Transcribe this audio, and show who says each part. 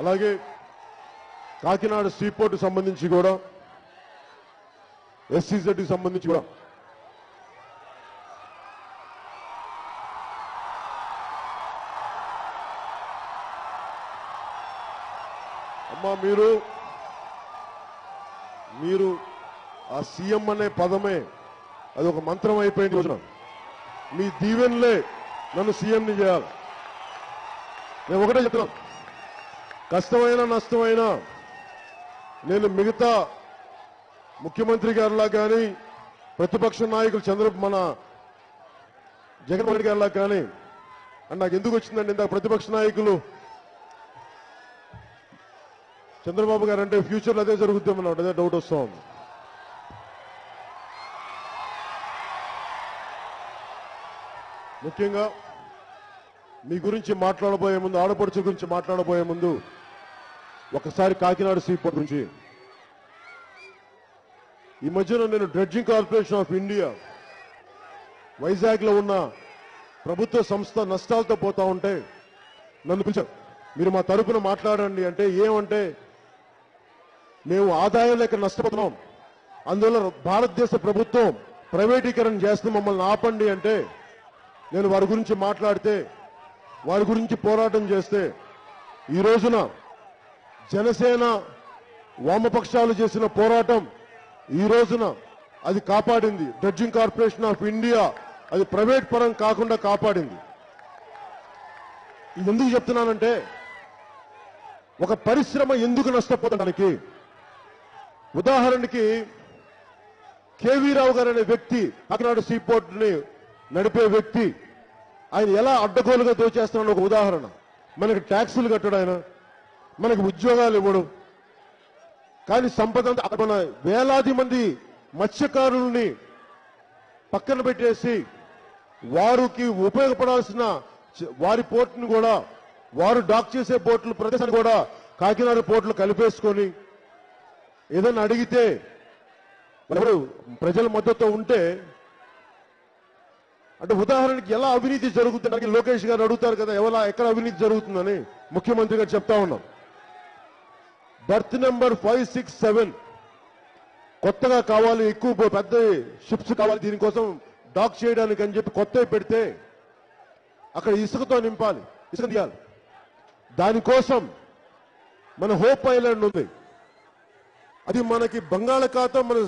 Speaker 1: అలాగే కాకినాడ సీపోర్ట్ సంబంధించి కూడా ఎస్సీజెడ్కి సంబంధించి కూడా. అమ్మా మీరు మీరు ఆ సీఎం అనే పదమే అది ఒక మంత్రం అయిపోయింది రోజున. మీ దీవెన్లే నన్ను సీఎంని చేయాలి. నేను ఒకటే చెప్తున్నాను కష్టమైన నష్టమైనా నేను మిగతా ముఖ్యమంత్రి గారిలా కానీ ప్రతిపక్ష నాయకులు చంద్ర మన జగన్మోహన్ రెడ్డి గారిలా కానీ అని నాకు ఎందుకు వచ్చిందండి ఇందాక ప్రతిపక్ష నాయకులు చంద్రబాబు గారు అంటే ఫ్యూచర్లో అదే జరుగుతామన్నమాట అదే డౌట్ వస్తా ఉంది. ముఖ్యంగా మీ గురించి మాట్లాడబోయే ముందు ఆడపడుచు గురించి మాట్లాడబోయే ముందు ఒకసారి కాకినాడ సీపోర్ట్ నుంచి. ఈ మధ్యన నేను డ్రెడ్జింగ్ కార్పొరేషన్ ఆఫ్ ఇండియా వైజాగ్లో ఉన్న ప్రభుత్వ సంస్థ నష్టాలతో పోతా ఉంటే నన్ను పిలిచారు. మీరు మా తరపున మాట్లాడండి అంటే ఏమంటే మేము ఆదాయం లేక నష్టపోతున్నాం. అందువల్ల భారతదేశ ప్రభుత్వం ప్రైవేటీకరణ చేస్తుంది మమ్మల్ని ఆపండి అంటే నేను వారి గురించి మాట్లాడితే వారి గురించి పోరాటం చేస్తే ఈ రోజున జనసేన వామపక్షాలు చేసిన పోరాటం ఈ రోజున అది కాపాడింది. డ్రెడ్జింగ్ కార్పొరేషన్ ఆఫ్ ఇండియా అది ప్రైవేట్ పరం కాకుండా కాపాడింది. ఇది ఎందుకు చెప్తున్నానంటే ఒక పరిశ్రమ ఎందుకు నష్టపోతానికి? ఉదాహరణకి కేవీరావు గారు అనే వ్యక్తి కాకినాడ సీపోర్ట్ని నడిపే వ్యక్తి ఆయన ఎలా అడ్డగోలుగా దోచేస్తున్నాడు ఒక ఉదాహరణ. మనకి ట్యాక్సులు కట్టడు ఆయన. మనకి ఉద్యోగాలు ఇవ్వడం. కానీ సంపద అక్కడ మన వేలాది మంది మత్స్యకారుల్ని పక్కన పెట్టేసి వారికి ఉపయోగపడాల్సిన వారి పోర్టును కూడా వారు డాక్ చేసే పోర్టులు ప్రదేశాన్ని కూడా కాకినాడ పోర్టులు కలిపేసుకొని ఏదైనా అడిగితే ఎవరు ప్రజల మద్దతు ఉంటే అంటే ఉదాహరణకి ఎలా అవినీతి జరుగుతుంది లోకేష్ గారు అడుగుతారు కదా ఎవరా ఎక్కడ అవినీతి జరుగుతుందని ముఖ్యమంత్రి గారు చెప్తా ఉన్నాం berth number five six seven. కొత్తగా కావాలి ఎక్కువ పెద్ద షిప్స్ కావాలి దీనికోసం డాక్ చేయడానికి అని చెప్పి కొత్తవి పెడితే అక్కడ ఇసుకతో నింపాలి ఇసుక తీయాలి. దానికోసం మన హోప్ ఐలాండ్ ఉంది. అది మనకి బంగాళాఖాతం మన